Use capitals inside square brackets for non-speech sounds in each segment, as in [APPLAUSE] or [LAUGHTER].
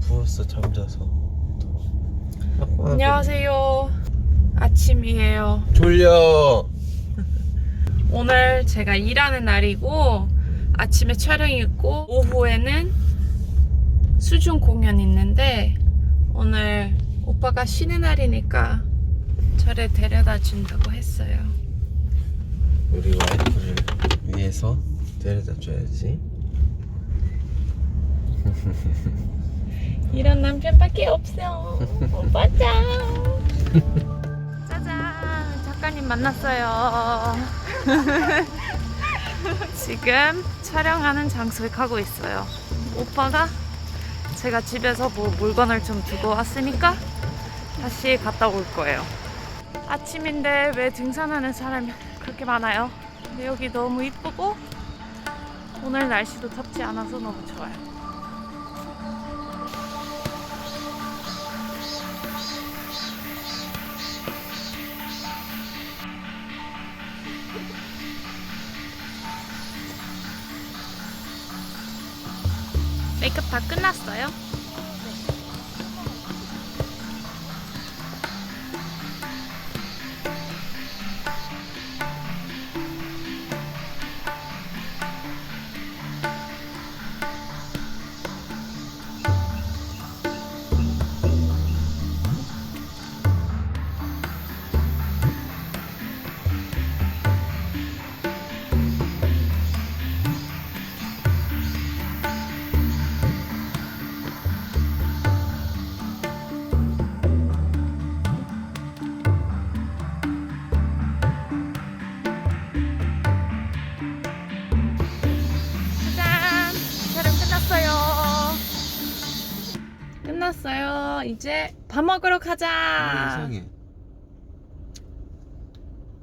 부었어 잠자서. 아, 안녕하세요. 아침이에요. 졸려. 오늘 제가 일하는 날이고 아침에 촬영이 있고 오후에는 수중 공연 있는데 오늘 오빠가 쉬는 날이니까 저를 데려다 준다고 했어요. 우리 와이프를 위해서 데려다 줘야지. [LAUGHS] 이런 남편밖에 없어. 오빠 짱. 짜잔. 작가님 만났어요. [LAUGHS] 지금 촬영하는 장소에 가고 있어요. 오빠가 제가 집에서 뭐 물건을 좀 두고 왔으니까 다시 갔다 올 거예요. 아침인데 왜 등산하는 사람이 그렇게 많아요? 근데 여기 너무 이쁘고 오늘 날씨도 덥지 않아서 너무 좋아요. 메이크업 다 끝났어요? 끝났어요. 이제 밥 먹으러 가자. 아, 이상해.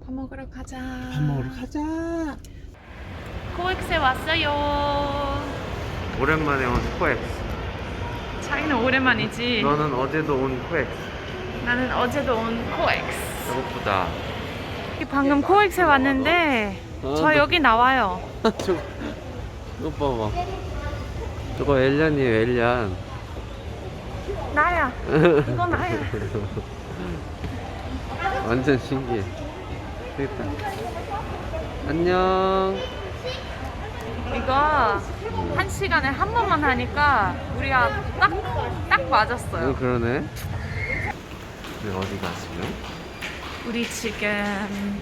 밥 먹으러 가자. 밥 먹으러 가자. 코엑스에 왔어요. 오랜만에 온 코엑스. 자기는 오랜만이지. 너는 어제도 온 코엑스. 나는 어제도 온 코엑스. 배고프다. 방금 코엑스에 왔는데 어, 저 너- 여기 나와요. [LAUGHS] 저거 이거 봐봐. 저거 엘리안이에요 엘리안. 나야. [LAUGHS] 이거 나야. 완전 신기해. 되겠다. 안녕. 이거 한 시간에 한 번만 하니까 우리가 딱, 딱 맞았어요. 응 그러네. 우리 어디 가 지금? 우리 지금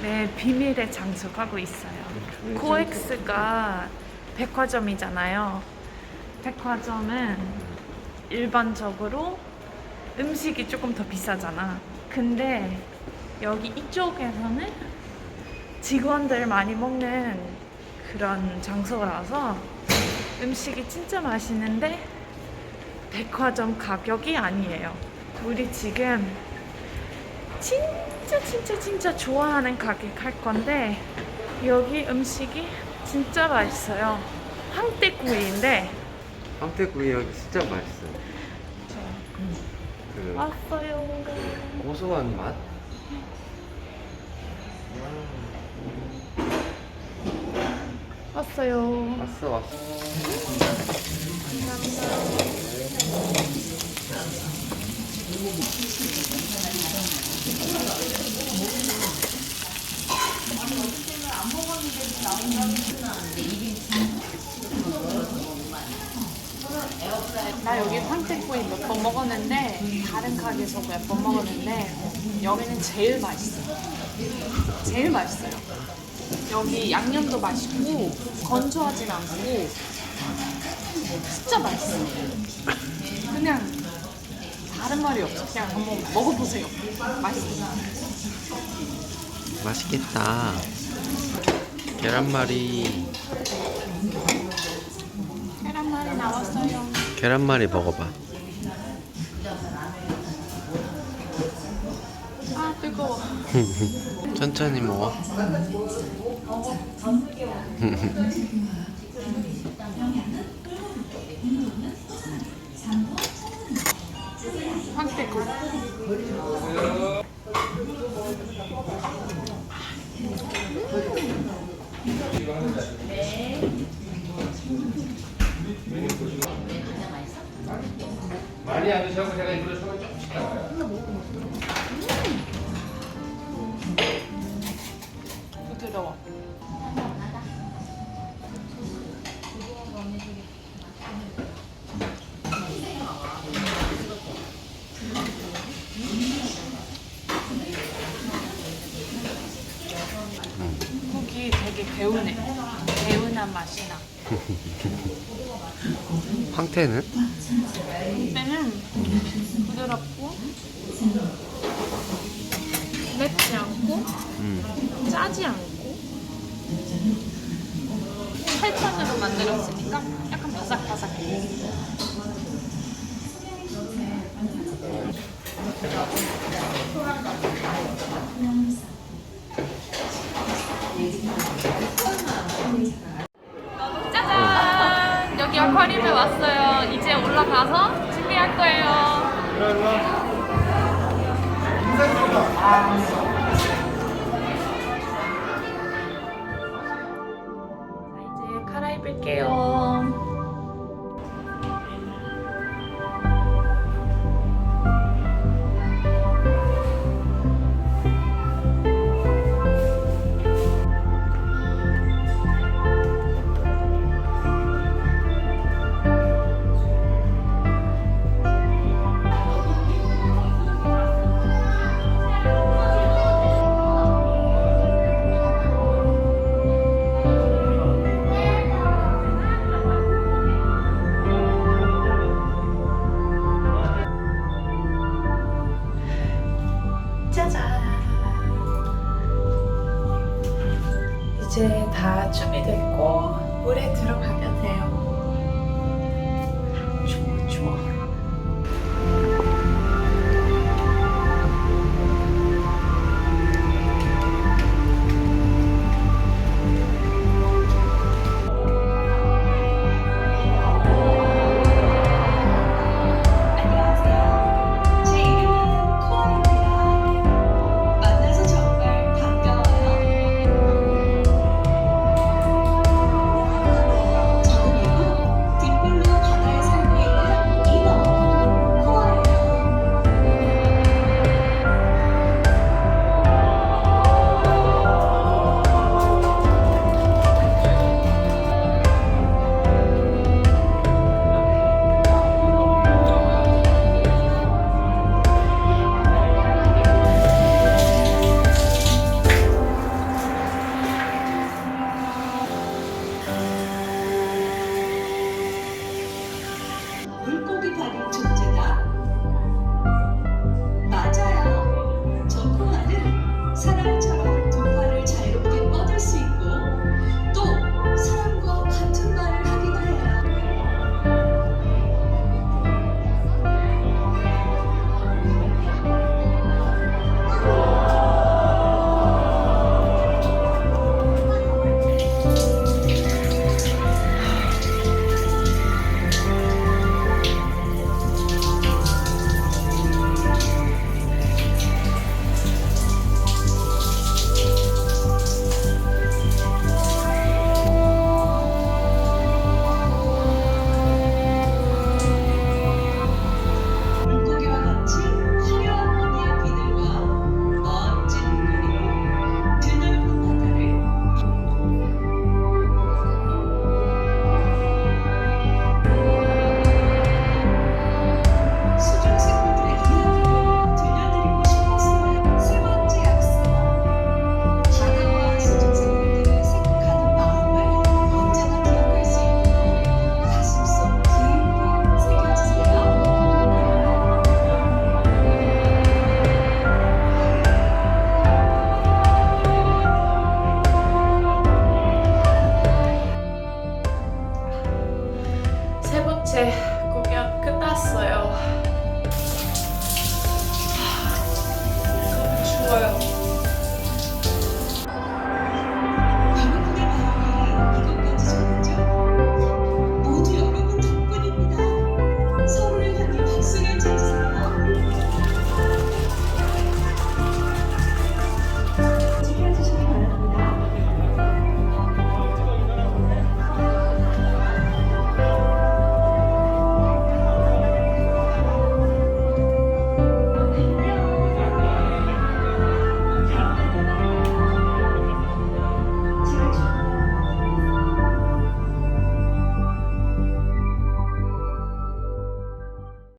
내 비밀의 장소 가고 있어요. 코엑스가 백화점이잖아요. 백화점은 일반적으로 음식이 조금 더 비싸잖아. 근데 여기 이쪽에서는 직원들 많이 먹는 그런 장소라서 음식이 진짜 맛있는데 백화점 가격이 아니에요. 우리 지금 진짜 진짜 진짜 좋아하는 가게 갈 건데 여기 음식이 진짜 맛있어요. 황태구이인데 황태구이 여기 진짜 맛있어. 그 왔어요. 고소한 맛. 왔어요. 왔어 왔어. 나 여기 황태구이 몇 번 먹었는데 다른 가게에서 몇 번 먹었는데 여기는 제일 맛있어. 제일 맛있어요. 여기 양념도 맛있고 건조하진 않고 진짜 맛있어. 그냥 다른 말이 없어. 그냥 한번 먹어보세요. 맛있어. 맛있겠다. 계란말이. 계란말이 나왔어요. 계란말이 먹어봐. 아 뜨거워. [LAUGHS] 천천히 먹어. [LAUGHS] 많이 안 드셔도 제가 이걸로 소금 조금씩 나와요. 부드러워. 맛이 나. [LAUGHS] 황태는? 때는 부드럽고 맵지 않고 음. 짜지 않고 찰천으로 만들었으니까 약간 바삭바삭해. 왔어요. 이제 올라가서 준비할 거예요. 그래, 그래. 인생 소감.